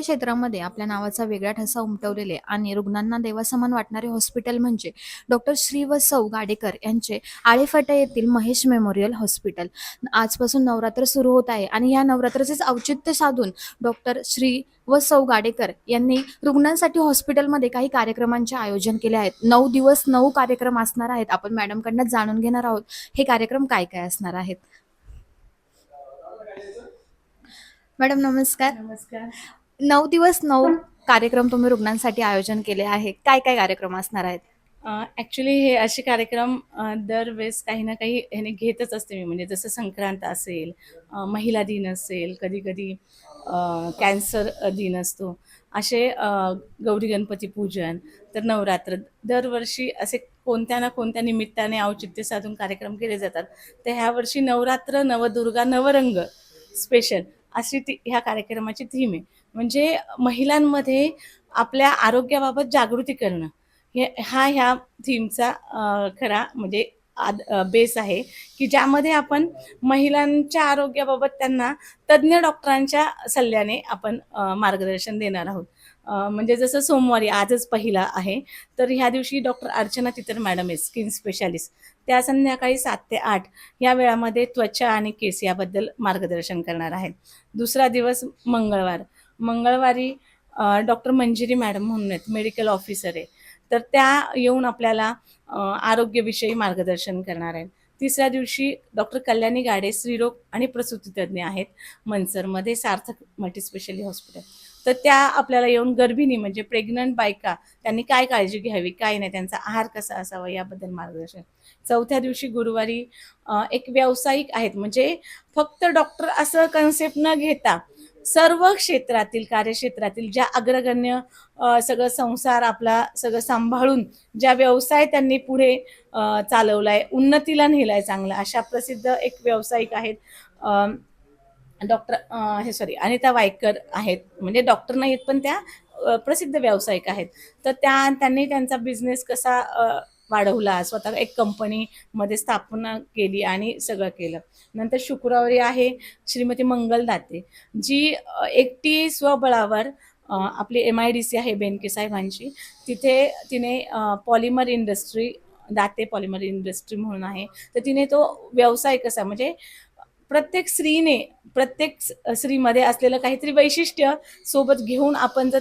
वैद्यकीय क्षेत्रामध्ये आपल्या नावाचा वेगळा ठसा उमटवलेले आणि रुग्णांना देवासमान वाटणारे हॉस्पिटल म्हणजे डॉक्टर श्री व सौ गाडेकर यांचे आळेफाटा येथील महेश मेमोरियल हॉस्पिटल. आजपासून नवरात्र सुरू होत आहे आणि या नवरात्राचेच औचित्य साधून डॉक्टर श्री व सौ गाडेकर यांनी रुग्णांसाठी हॉस्पिटलमध्ये काही कार्यक्रमांचे आयोजन केले आहेत. नऊ दिवस नऊ कार्यक्रम असणार आहेत. आपण मॅडमकडनं जाणून घेणार आहोत. हे कार्यक्रम काय काय असणार आहेत? मॅडम नमस्कार. नमस्कार. नऊ दिवस नऊ कार्यक्रम तुम्ही रुग्णांसाठी आयोजन केले आहे काय काय कार्यक्रम असणार आहेत? ॲक्च्युली हे असे कार्यक्रम दरवेळेस काही ना काही ह्याने घेतच असते मी. म्हणजे जसं संक्रांत असेल महिला दिन असेल कधी कधी कॅन्सर दिन असतो. असे गौरी गणपती पूजन तर नवरात्र दरवर्षी असे कोणत्या ना कोणत्या निमित्ताने औचित्य साधून कार्यक्रम केले जातात. तर ह्या वर्षी नवरात्र नवदुर्गा नवरंग स्पेशल अशी ती ह्या कार्यक्रमाची थीम आहे. म्हणजे महिलांमध्ये आपल्या आरोग्याबाबत जागृती करणं. हे हा ह्या थीमचा खरा म्हणजे आद बेस आहे की ज्यामध्ये आपण महिलांच्या आरोग्याबाबत त्यांना तज्ज्ञ डॉक्टरांच्या सल्ल्याने आपण मार्गदर्शन देणार आहोत. म्हणजे जसं सोमवारी आजच पहिला आहे तर ह्या दिवशी डॉक्टर अर्चना तितर मॅडम आहे स्किन स्पेशालिस्ट त्या संध्याकाळी सात ते आठ या वेळामध्ये त्वचा आणि केस याबद्दल मार्गदर्शन करणार आहेत. दुसरा दिवस मंगळवार. मंगळवारी डॉक्टर मंजिरी मॅडम म्हणून आहेत मेडिकल ऑफिसर आहे. तर त्या येऊन आपल्याला आरोग्यविषयी मार्गदर्शन करणार आहेत. तिसऱ्या दिवशी डॉक्टर कल्याणी गाडे स्त्रीरोग आणि प्रसूतीतज्ञ आहेत मनसरमध्ये सार्थक मल्टीस्पेशालिटी हॉस्पिटल. तर त्या आपल्याला येऊन गर्भिणी म्हणजे प्रेग्नंट बायका त्यांनी काय काळजी घ्यावी काय नाही त्यांचा आहार कसा असावा याबद्दल मार्गदर्शन. चौथ्या दिवशी गुरुवारी एक व्यावसायिक आहेत म्हणजे फक्त डॉक्टर असं कन्सेप्ट न घेता सर्व क्षेत्रातील कार्यक्षेत्रातील ज्या अग्रगण्य सगळं संसार आपला सगळं सांभाळून ज्या व्यवसाय त्यांनी पुढे चालवला चालवलाय उन्नतीला नेलाय चांगला अशा प्रसिद्ध एक व्यावसायिक आहेत डॉक्टर हे सॉरी अनिता वायकर आहेत. म्हणजे डॉक्टर नाहीत पण त्या प्रसिद्ध व्यावसायिक आहेत. तर त्या त्यांनी त्यांचा बिझनेस कसा वाढवला. स्वतः एक कंपनीमध्ये स्थापना केली आणि सगळं केलं. नंतर शुक्रवारी आहे श्रीमती मंगल दाते जी एकटी स्वबळावर आपली एम आय डी सी आहे बेनके साहेबांची. तिथे तिने polymer industry Date polymer industry म्हणून आहे. तर तिने तो व्यवसाय कसा म्हणजे प्रत्येक स्त्रीने प्रत्येक स्त्रीमध्ये असलेलं काहीतरी वैशिष्ट्य सोबत घेऊन आपण जर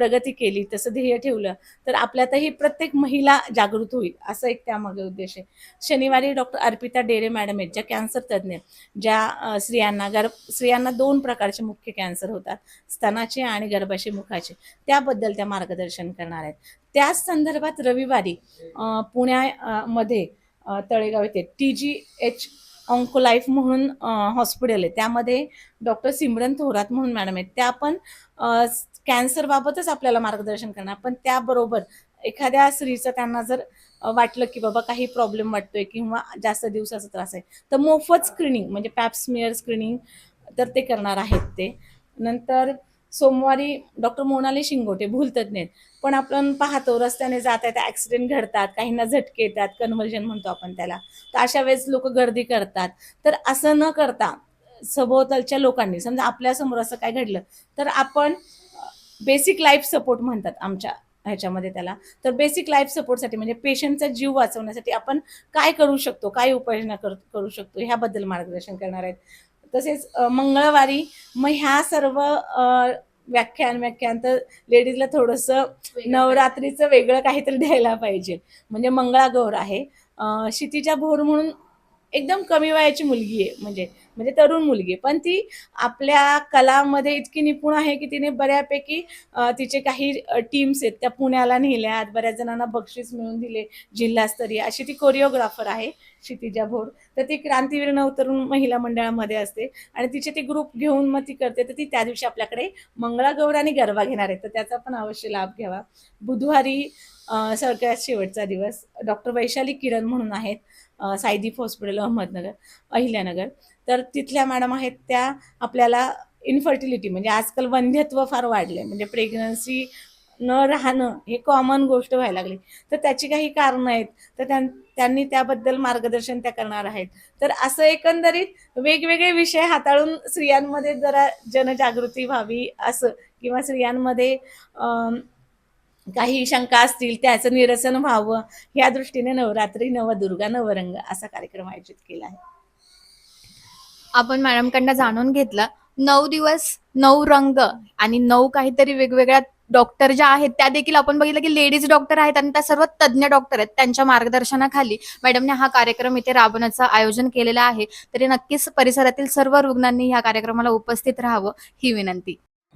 प्रगती केली तसं ध्येय ठेवलं तर आपल्यातही प्रत्येक महिला जागृत होईल असं एक त्यामागे उद्देश आहे. शनिवारी डॉक्टर अर्पिता डेरे मॅडम आहेत ज्या कॅन्सर तज्ज्ञ आहेत, ज्या स्त्रियांना गर्भ स्त्रियांना दोन प्रकारचे मुख्य कॅन्सर होतात स्तनाचे आणि गर्भाशय मुखाचे. त्याबद्दल त्या मार्गदर्शन करणार आहेत. त्याच संदर्भात रविवारी पुण्यामध्ये तळेगाव येथे टी जी एच ऑन्कोलाईफ म्हणून हॉस्पिटल आहे. त्यामध्ये डॉक्टर सिमरन थोरात म्हणून मॅडम आहेत. त्या पण कॅन्सरबाबतच आपल्याला मार्गदर्शन करणार. पण त्याबरोबर एखाद्या स्त्रीचं त्यांना जर वाटलं की बाबा काही प्रॉब्लेम वाटतोय किंवा जास्त दिवसाचा त्रास आहे तर मोफत स्क्रीनिंग म्हणजे पॅप्समिअर स्क्रीनिंग तर ते करणार आहेत ते. नंतर सोमवारी डॉक्टर मोनाली शिंगोटे भूलतज्ञ आहेत. पण आपण पाहतो रस्त्याने जात आहेत ॲक्सिडेंट घडतात काहींना झटके येतात कन्व्हर्जन म्हणतो आपण त्याला. तर अशा वेळेस लोक गर्दी करतात. तर असं न करता सभोवतालच्या लोकांनी समजा आपल्यासमोर असं काय घडलं तर आपण बेसिक लाईफ सपोर्ट म्हणतात आमच्या ह्याच्यामध्ये त्याला. तर बेसिक लाईफ सपोर्टसाठी म्हणजे पेशंटचा जीव वाचवण्यासाठी आपण काय करू शकतो काय उपाययोजना कर करू शकतो ह्याबद्दल मार्गदर्शन करणार आहेत. तसेच मंगळवारी मग ह्या सर्व व्याख्यान व्याख्यान तर लेडीजला थोडंसं नवरात्रीचं वेगळं काहीतरी द्यायला पाहिजे. म्हणजे मंगळागौर आहे. क्षितिजा भोर म्हणून एकदम कमी वयाची मुलगी आहे. म्हणजे म्हणजे तरुण मुलगी. पण ती आपल्या कलामध्ये इतकी निपुण आहे की तिने बऱ्यापैकी तिचे काही टीम्स आहेत त्या पुण्याला नेल्यात बऱ्याच जणांना बक्षीस मिळून दिले जिल्हास्तरीय. अशी ती कोरिओग्राफर आहे क्षितिजा भोर. तर ती क्रांतीवीर नवतरुण महिला मंडळामध्ये असते आणि तिचे ती ग्रुप घेऊन मग ती करते. तर ती त्या दिवशी आपल्याकडे मंगळागौर आणि गरबा घेणार आहे. तर त्याचा पण अवश्य लाभ घ्यावा. बुधवारी सगळ्यात शेवटचा दिवस. डॉक्टर वैशाली किरण म्हणून आहेत. सायदीप हॉस्पिटल अहमदनगर अहिल्यानगर तर तिथल्या मॅडम आहेत त्या आपल्याला इन्फर्टिलिटी म्हणजे आजकाल वंध्यत्व फार वाढले म्हणजे प्रेग्नन्सी न राहणं हे कॉमन गोष्ट व्हायला लागली. तर त्याची काही कारणं आहेत. तर त्यां त्यांनी त्याबद्दल मार्गदर्शन त्या करणार आहेत. तर असं एकंदरीत वेगवेगळे विषय हाताळून स्त्रियांमध्ये जरा जनजागृती व्हावी असं किंवा स्त्रियांमध्ये काही शंका असतील त्याचं निरसन व्हावं. या दृष्टीने नवरात्री नवदुर्गा नवरंग असा कार्यक्रम आयोजित केला आहे. आपण मॅडमकडनं जाणून घेतलं नऊ दिवस नऊ रंग आणि नऊ काहीतरी वेगवेगळ्या डॉक्टर ज्या आहेत त्या देखील आपण बघितलं की लेडीज डॉक्टर आहेत आणि त्या सर्व तज्ज्ञ डॉक्टर आहेत त्यांच्या मार्गदर्शनाखाली मॅडमने हा कार्यक्रम इथे राबवण्याचं आयोजन केलेलं आहे. तरी नक्कीच परिसरातील सर्व रुग्णांनी ह्या कार्यक्रमाला उपस्थित राहावं ही विनंती.